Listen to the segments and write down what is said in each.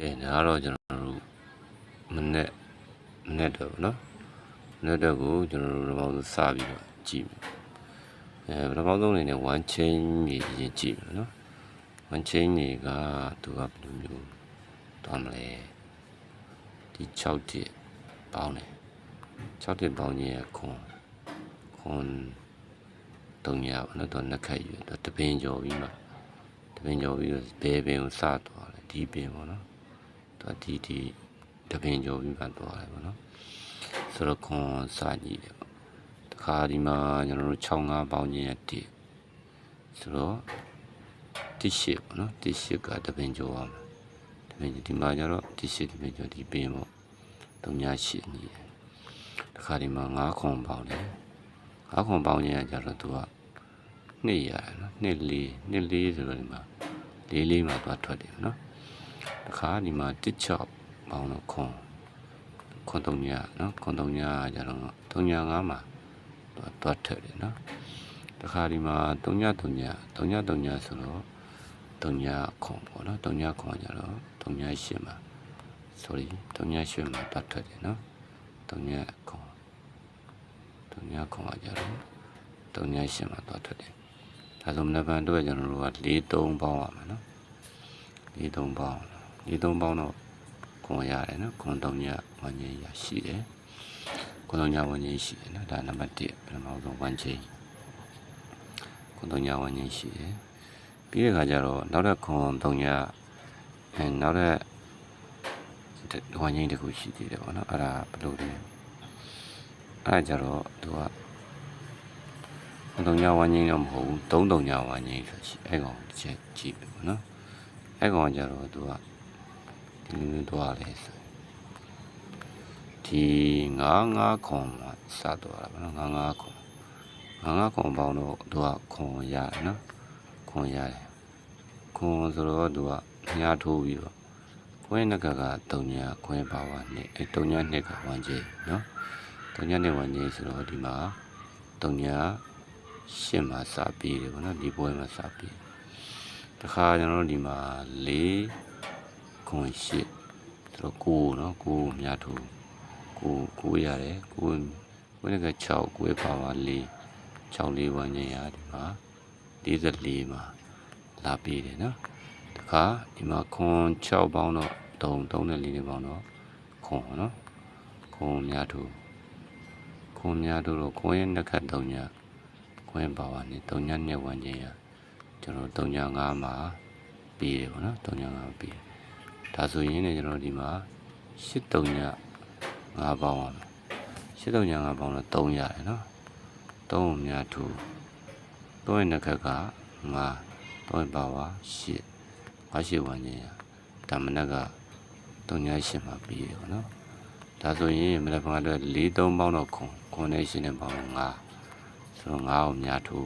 ကဲဒါကတော့ကျွန်တော်တို့မနေ့မနေ့တော့ဗောနော်မနေ့တော့ကိုကျွန်တော်တို့တော့စပြီးတော့ကြည့်မယ်အဲပထမဆုံးအနေနဲ့ one chain ကြီးရင်ကြည့်မယ်နော် one chain တွေကသူကဘယ်လိုမျိုးတွားမလဲဒီ6တစ်ပေါင်းတယ်6တစ်ပေါင်းကြီးရခွန်ခွန်တုံညာဗောနော်တော့နှစ်ခတ်ယူတော့တပင်ကျော်ပြီးမှတပင်ကျော်ပြီးတော့ဘဲပင်ကိုစသွားတယ်ဒီပင်ဗော နော်တော့ဒီဒီတပင်ကျော်ပြီးမှသွားတယ်ပေါ့နော်ဆိုတော့ခွန်စာညီတယ်ပေါ့တခါဒီမှာကျွန်တော်တို့65ပေါင်းချင်းရတစ်ဆိုတော့တစ်ရှိပေါ့နော်တစ်ရှိကတပင်ကျော်အောင်တပင်ဒီမှာကျတော့တစ်ရှိတပင်ကျော်ဒီပင်ပေါ့တုံညာရှိညီတယ်တခါဒီမှာ9ခွန်ပေါင်းတယ်9ခွန်ပေါင်းချင်းရကျတော့သူကနှစ်ရတယ်နော်နှစ်လေးနှစ်လေးဆိုတော့ဒီမှာလေးလေးမှာသွားထွက်တယ်နော် တခါဒီမှာ16ပေါင်းတော့ခွန်ခွန်3ညနော်ခွန်3ညကြတော့3ည5မှာတော့တွတ်ထက်တယ်နော်တခါဒီမှာ3ည3ည3ည3ညဆိုတော့3ညခွန်ပေါ့နော်3ညခွန်ကြတော့3ည8မှာ sorry 3ည8မှာတွတ်ထက်တယ်နော်3ညခွန်3ညခွန်ကြတော့3ည8မှာတွတ်ထက်တယ်ဒါဆိုမနက်ဖြန်တော့ကျွန်တော်တို့က4 3ပေါင်းရမှာနော်4 3ပေါင်း ဒီသုံးပေါင်းတော့ခွန်ရတယ်နော်ခွန်သုံးညဝန်ကြီးရရှိတယ်ခွန်သုံးညဝန်ကြီးရှိတယ်နော်ဒါနံပါတ်1ပထမဆုံးဝန်ကြီးခွန်သုံးညဝန်ကြီးရှိတယ်ပြီးတဲ့အခါကျတော့နောက်တဲ့ခွန်သုံးညအဲနောက်တဲ့ဝန်ကြီးတစ်ခုရှိသေးတယ်ပေါ့နော်အဲ့ဒါဘယ်လိုလဲအဲ့ဒါကျတော့သူကခွန်သုံးညဝန်ကြီးတော့မဟုတ်ဘူးသုံးသုံးညဝန်ကြီးဆိုရှိအဲ့ကောင်တစ်ချက်ကြည့်ပြီပေါ့နော်အဲ့ကောင်ကကျတော့သူက ဒီလိုမျိုးသွားလဲဆိုဒီ99ခွန်မှာစသွားတာဗောနော်99ခွန်99ခွန်ပေါင်းတော့သူကခွန်ရတယ်နော်ခွန်ရတယ်ခွန်ဆိုတော့သူကညာထိုးပြီးတော့ခွင်းနက်ကက3ညာခွင်းပါဝါနဲ့အဲ3ညာနှစ်က1ကြီးနော်3ညာနဲ့1ကြီးဆိုတော့ဒီမှာ3ညာရှစ်မှာစပြီးတယ်ဗောနော်ဒီပွဲမှာစပြီးတခါကျွန်တော်တို့ဒီမှာ4 ခွန်ရှစ်ဆိုတော့ကိုနော်ကိုမြတ်ထူကိုကိုရတယ်ကိုကိုလည်းက6ကိုပါပါ4 6လေးဝန်းကျင်ရဒီမှာ44မှာလာပြီးတယ်နော်တခါဒီမှာခွန်6ပေါင်းတော့3 3နဲ့4နဲ့ပေါင်းတော့ခွန်နော်ခွန်မြတ်ထူခွန်မြတ်ထူတော့ကိုရဲ့နှစ်ခတ်3ညခွင်ပါပါနဲ့3ညနဲ့ဝန်းကျင်ရကျွန်တော်3ည5မှာပြီးတယ်ပေါ့နော်3ည5ပြီးတယ် ဒါဆိုရင်လည်းကျွန်တော်ဒီမှာ83ည5ပေါင်းအောင်83ည5ပေါင်းတော့3ရတယ်နော်3မြတ်ထူ3ရဲ့နှစ်ခက်က5 3ရဲ့ပါဝါ8 58ဝန်းကျင်ရဒါမနက်က3ည8မှာပြီးရပါနော်ဒါဆိုရင်မနက်ပိုင်းတော့4 3ပေါင်းတော့ခွန်ခွန်နဲ့ရှင်းတဲ့ပေါင်းတော့5ဆိုတော့5ကိုမြတ်ထူ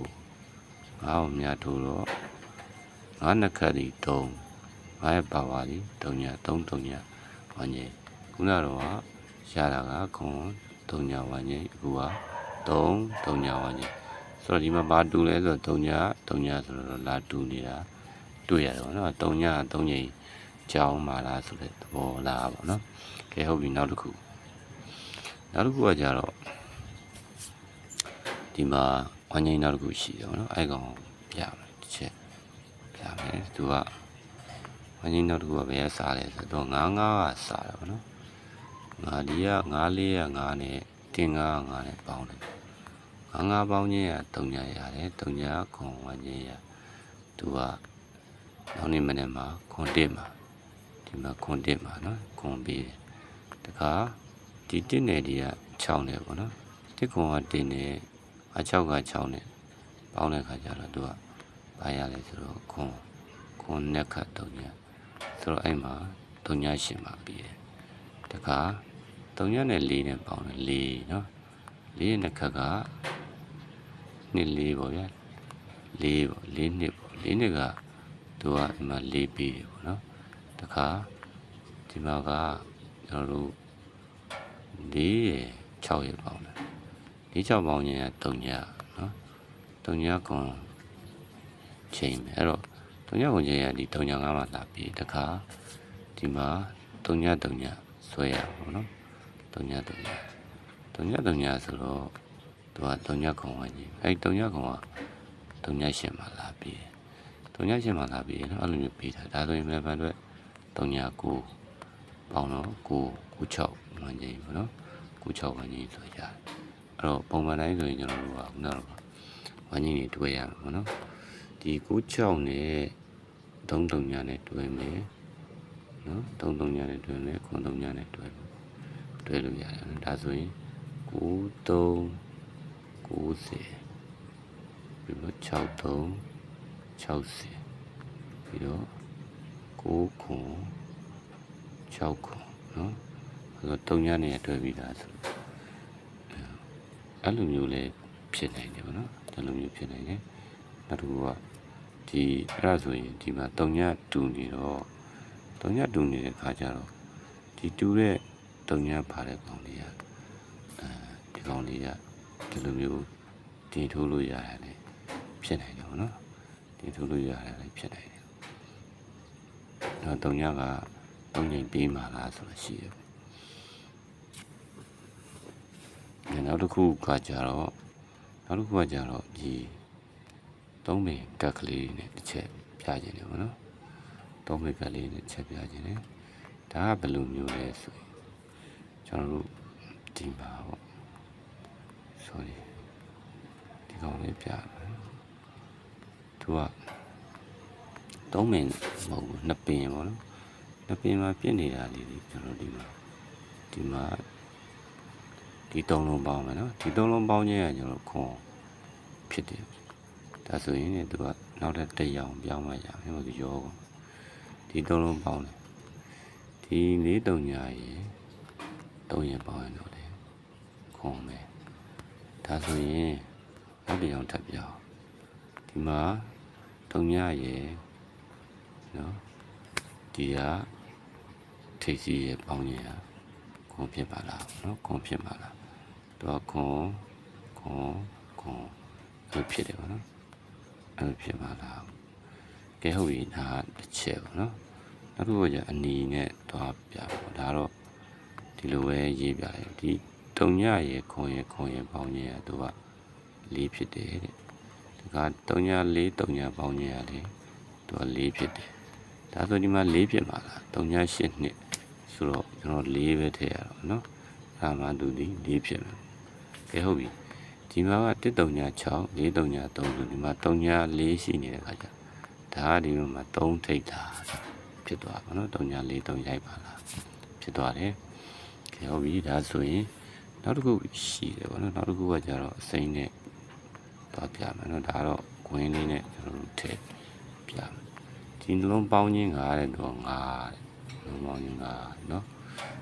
5ကိုမြတ်ထူတော့5နှစ်ခက်ဒီ3 ငါရဲ့ပါဝါဒီ3ည3 3ညဝန်းကြီးခုနတော့ရတာကခွန်3ညဝန်းကြီးအခုက3 3ညဝန်းကြီးဆိုတော့ဒီမှာဘာတူလဲဆိုတော့3ည3ညဆိုတော့လာတူနေတာတွေ့ရတယ်ပေါ့နော်3ည3ညကြောင်းပါလားဆိုတဲ့သဘောလားပေါ့နော်ကဲဟုတ်ပြီနောက်တစ်ခုနောက်တစ်ခုကကြတော့ဒီမှာဝန်းကြီးနောက်တစ်ခုရှိတယ်ပေါ့နော်အဲ့ကောင်ပြမယ်တစ်ချက်ပြမယ်သူက။ အင်းကြီးနောက်တစ်ခုကဘယ်ကစားလဲဆိုတော့9 9ကစားတယ်ဗောနော်။ငါဒီက9 4က9နဲ့တင်9က9နဲ့ပေါင်းတယ်။9 9ပေါင်းချင်းက3ညရတယ်။3ညခွန်1ချင်းရ။သူကနောက်နေ့မနေ့မှာခွန်1မှာဒီမှာခွန်1မှာနော်ခွန်ပြီးတယ်။တခါဒီ1နဲ့ဒီက6နဲ့ဗောနော်။တစ်ခွန်က1နဲ့အ6က6နဲ့ပေါင်းတဲ့ခါကျတော့သူကဘာရလဲဆိုတော့ခွန်ခွန်နဲ့ခတ်3ည ဆိုတော့အဲ့မှာ3ညရှင်မှာပြီးတယ်တခါ3ညနဲ့4နဲ့ပေါင်းတယ်4เนาะ4ရဲ့နှစ်ခက်ကနှစ်4ပေါ့ဗျာ4ပေါ့4နှစ်ပေါ့4နှစ်ကသူကဒီမှာ4ပြီးတယ်ပေါ့เนาะတခါဒီမှာကကျွန်တော်တို့4ရဲ့6ရဲ့ပေါင်းတယ်4 6ပေါင်းရင်က3ညเนาะ3ညကွန်ချိန်မယ်အဲ့တော့ 3ညကွန်ချိန်ကဒီ3ည5မှာလာပြီးတခါဒီဒီမှာ3ည3ညဆွဲရအောင်ပေါ့နော်3ည3ည3ည3ညဆိုတော့သူက3ညခုံဝင်ကြီးအဲ့3ညခုံက3ညရှင်မှာလာပြီးတယ်3ညရှင်မှာလာပြီးတယ်နော်အဲ့လိုမျိုးပြီးတာဒါဆိုရင်လည်းဘာလို့3ည9ပေါင်းတော့9 96ဝင်ကြီးပေါ့နော်96ဝင်ကြီးဆိုရတယ်အဲ့တော့ပုံမှန်တိုင်းဆိုရင်ကျွန်တော်တို့ကခုနကတော့ဝင်ကြီးတွေတွေ့ရမှာပေါ့နော်ဒီ96နဲ့ 3 3ညနဲ့တွေ့မယ်နော်3 3ညနဲ့တွေ့မယ်ခွန်3ညနဲ့တွေ့မယ်တွေ့လို့ရတယ်နော်ဒါဆိုရင်9 3 90ပြီးတော့6 3 60ပြီးတော့9ခွန်6ခွန်နော်အဲ့တော့3ညနဲ့တွေ့ပြီးသားဆိုအဲ့လိုမျိုးလေးဖြစ်နိုင်တယ်ဗောနော်အဲ့လိုမျိုးဖြစ်နိုင်တယ်နောက်တစ်ခုက ဒီအဲ့ဒါဆိုရင်ဒီမှာ3ညတူနေတော့3ညတူနေတဲ့ခါကျတော့ဒီတူတဲ့3ညပါတဲ့ကောင်လေးကအဲဒီကောင်လေးကဒီလိုမျိုးတင်ထိုးလို့ရတယ်လေဖြစ်နိုင်တယ်ဗောနော်တင်ထိုးလို့ရတယ်လေဖြစ်နိုင်တယ်တော့3ညက3ညပြီးမှလားဆိုတော့ရှိတယ်ညနောက်တစ်ခုကကြတော့နောက်တစ်ခုကကြတော့ဒီ သုံးပင်ကက်ကလေးနဲ့တစ်ချက်ပြခြင်းတယ်ဗောနော်သုံးပင်ကက်လေးနဲ့တစ်ချက်ပြခြင်းတယ်ဒါကဘယ်လိုမျိုးလဲဆိုရင်ကျွန်တော်တို့ဒီမှာပေါ့ sorry ဒီကောင်လေးပြမယ်သူကသုံးပင်မဟုတ်ဘူးနှစ်ပင်ပေါ့နော်နှစ်ပင်မှာပြည့်နေတာလေးတွေကျွန်တော်ဒီမှာဒီမှာဒီသုံးလုံးပေါင်းမယ်နော်ဒီသုံးလုံးပေါင်းခြင်းကကျွန်တော်ခွန်ဖြစ်တယ် ဒါဆိုရင်လည်းသူကနောက်ထပ်တစ်ရောင်ပြောင်းမှရမယ်ဟိုရောကုန်ဒီသုံးလုံးပေါင်းတယ်ဒီလေးတုံညာရေသုံးရပေါင်းရင်တော့လေခွန်မယ်ဒါဆိုရင်နောက်တစ်ရောင်ထပ်ပြောင်းဒီမှာတုံညာရေနော်ဒီကထိပ်စီရေပေါင်းခြင်းဟာခွန်ဖြစ်ပါလားနော်ခွန်ဖြစ်ပါလားတော့ခွန်ခွန်ခွန်အဲ့ဖြစ်တယ်ဗောနော် အဲ့ဖြစ်ပါလားကဲဟုတ်ပြီဒါတစ်ချက်ဗောနော်နောက်တစ်ခုကအနီနဲ့သွားပြပါဒါတော့ဒီလိုပဲရေးပြတယ်ဒီတုံညရေခွန်ရေခွန်ရေပေါင်းခြင်းကသူကလေးဖြစ်တယ်တဲ့ဒါကတုံညလေးတုံညပေါင်းခြင်းကလေသူကလေးဖြစ်တယ်ဒါဆိုဒီမှာလေးဖြစ်ပါလားတုံညရှစ်နှစ်ဆိုတော့ကျွန်တော်လေးပဲထည့်ရတော့နော်ဒါမှသူဒီလေးဖြစ်မယ်ကဲဟုတ်ပြီ ဒီမှာက136 433ဆိုဒီမှာ3 4ရှိနေတဲ့ခါကျဒါကဒီမှာ3ထိတ်တာဖြစ်သွားပါတော့3 4 3ရိုက်ပါလားဖြစ်သွားတယ်ကဲဟုတ်ပြီဒါဆိုရင်နောက်တစ်ခုရှိတယ်ဗောနော်နောက်တစ်ခုကကျတော့အစိမ့်နဲ့တော့ပြမယ်နော်ဒါတော့ခွင်းလေးနဲ့ကျွန်တော်တို့ထည့်ပြမယ်ဒီနှလုံးပေါင်းခြင်း9တဲ့တော့9တဲ့နှလုံးပေါင်းခြင်း9နော်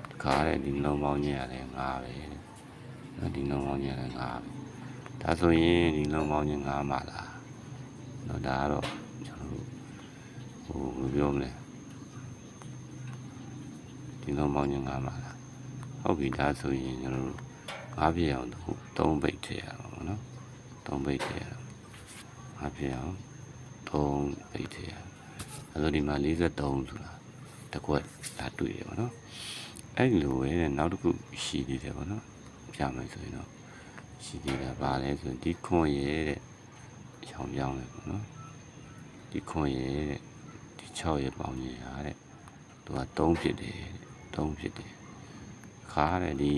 ဒီခါတဲ့ဒီနှလုံးပေါင်းခြင်းရတယ်9ပဲနော်ဒီနှလုံးပေါင်းခြင်းရတယ်9ပဲ ဒါဆိုရင်ဒီနှလုံးပေါင်းခြင်း9မှာလားနော်ဒါကတော့ကျွန်တော်တို့ဟိုဘယ်ပြောမလဲဒီနှလုံးပေါင်းခြင်း9မှာလားဟုတ်ပြီဒါဆိုရင်ကျွန်တော်တို့9ပြည့်အောင်3ပိတ်ထည့်ရအောင်နော်3ပိတ်ထည့်ရအောင်9ပြည့်အောင်3ပိတ်ထည့်ရအောင်အဲဆိုဒီမှာ43ဆိုတာတစ်ခွက်ဒါတွေ့ရပါတော့အဲ့လိုပဲနောက်တစ်ခုရှိသေးတယ်ပေါ့နော်ပြမယ်ဆိုရင်တော့ ရှိသေးတာဗာလဲဆိုရင်ဒီခွန်ရဲတဲ့ရောင်ပြောင်းတယ်ပေါ့နော်ဒီခွန်ရဲတဲ့ဒီ6ရဲပေါင်းကြီးဟာတဲ့သူက3ဖြစ်တယ်တဲ့3ဖြစ်တယ်ခါတဲ့ဒီ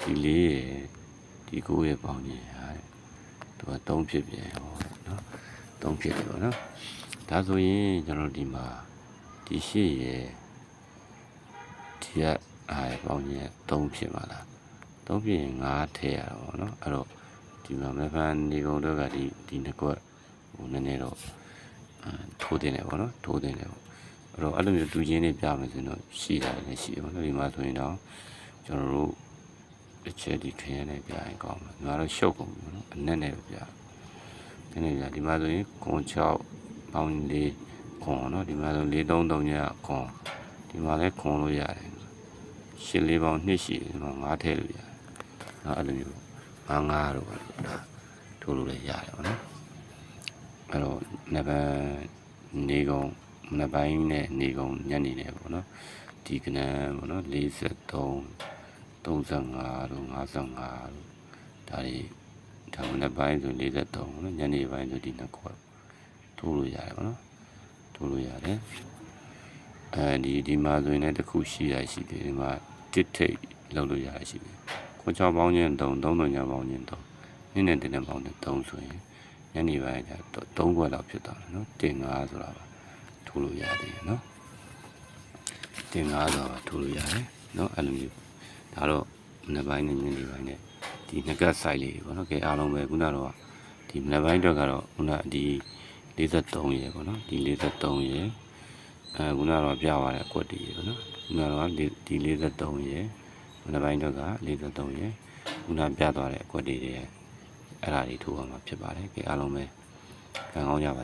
ဒီလေးရဲဒီ9ရဲပေါင်းကြီးဟာတဲ့သူက3ဖြစ်ပြန်ဟောနော်3ဖြစ်တယ်ပေါ့နော်ဒါဆိုရင်ကျွန်တော်ဒီမှာဒီရှေ့ရဲဒီကအားရပေါင်းကြီး3ဖြစ်ပါလား 3ပြင်5ထည့်ရတာပေါ့နော်အဲ့တော့ဒီမှာ method နေပုံတော့ကဒီဒီနှစ်ကွက်ဟိုနည်းနည်းတော့ထိုးတင်တယ်ပေါ့နော်ထိုးတင်တယ်ပေါ့အဲ့တော့အဲ့လိုမျိုးတူချင်းတွေပြမယ်ဆိုရင်တော့ရှိတာလည်းရှိတယ်ပေါ့နော်ဒီမှာဆိုရင်တော့ကျွန်တော်တို့တစ်ချက်ဒီခင်းနဲ့ပြရင်ကောင်းမှာငါတို့ရှုပ်ကုန်ပြီနော်အနက်နဲ့ပြနည်းနည်းပြဒီမှာဆိုရင်ခွန်6ပေါင်း4ခွန်နော်ဒီမှာဆို4 3 3ညခွန်ဒီမှာလည်းခွန်လို့ရတယ်ရှင်းလေးပေါင်း2ရှိဒီမှာ5ထည့်လို့ရတယ် နော်အဲ့လိုမျိုးငါးငါးတော့ဒါထိုးလို့လည်းရတယ်ပေါ့နော်အဲ့တော့နံပါတ်နေကုန်မနက်ပိုင်းနဲ့နေကုန်ညနေနဲ့ပေါ့နော်ဒီကနန်းပေါ့နော်43 35တို့55တို့ဒါတွေဒါမနက်ပိုင်းဆို43ပေါ့နော်ညနေပိုင်းဆိုဒီနှစ်ခွက်ထိုးလို့ရတယ်ပေါ့နော်ထိုးလို့ရတယ်အဲဒီဒီမှာဆိုရင်လည်းတစ်ခုရှိရရှိတယ်ဒီမှာတစ်ထိတ်လောက်လို့ရရရှိတယ် ခွန်ချောင်းပေါင်းချင်း3 3တုံညာပေါင်းချင်း3နင်းနဲ့တင်းနဲ့ပေါင်းတဲ့3ဆိုရင်ညနေပိုင်းကျ3ခွက်လောက်ဖြစ်သွားတယ်နော်တင်5ဆိုတာပါထိုးလို့ရတယ်နော်တင်5ဆိုတာပါထိုးလို့ရတယ်နော်အဲ့လိုမျိုးဒါတော့မနေ့ပိုင်းနဲ့ညနေပိုင်းနဲ့ဒီငကတ်ဆိုင်လေးပေါ့နော်ကဲအားလုံးပဲခုနကတော့ဒီမနေ့ပိုင်းအတွက်ကတော့ခုနဒီ43ရေပေါ့နော်ဒီ43ရေအဲခုနကတော့ပြသွားတဲ့အကွက်တည်းရေပေါ့နော်ခုနကတော့ဒီ43ရေ မနေ့ပိုင်းအတွက်က43ရေခုနပြသွားတဲ့အကွက်တည်းတွေအဲ့ဒါတွေထိုးအောင်မှာဖြစ်ပါတယ်ကဲအားလုံးပဲကံကောင်းကြပါ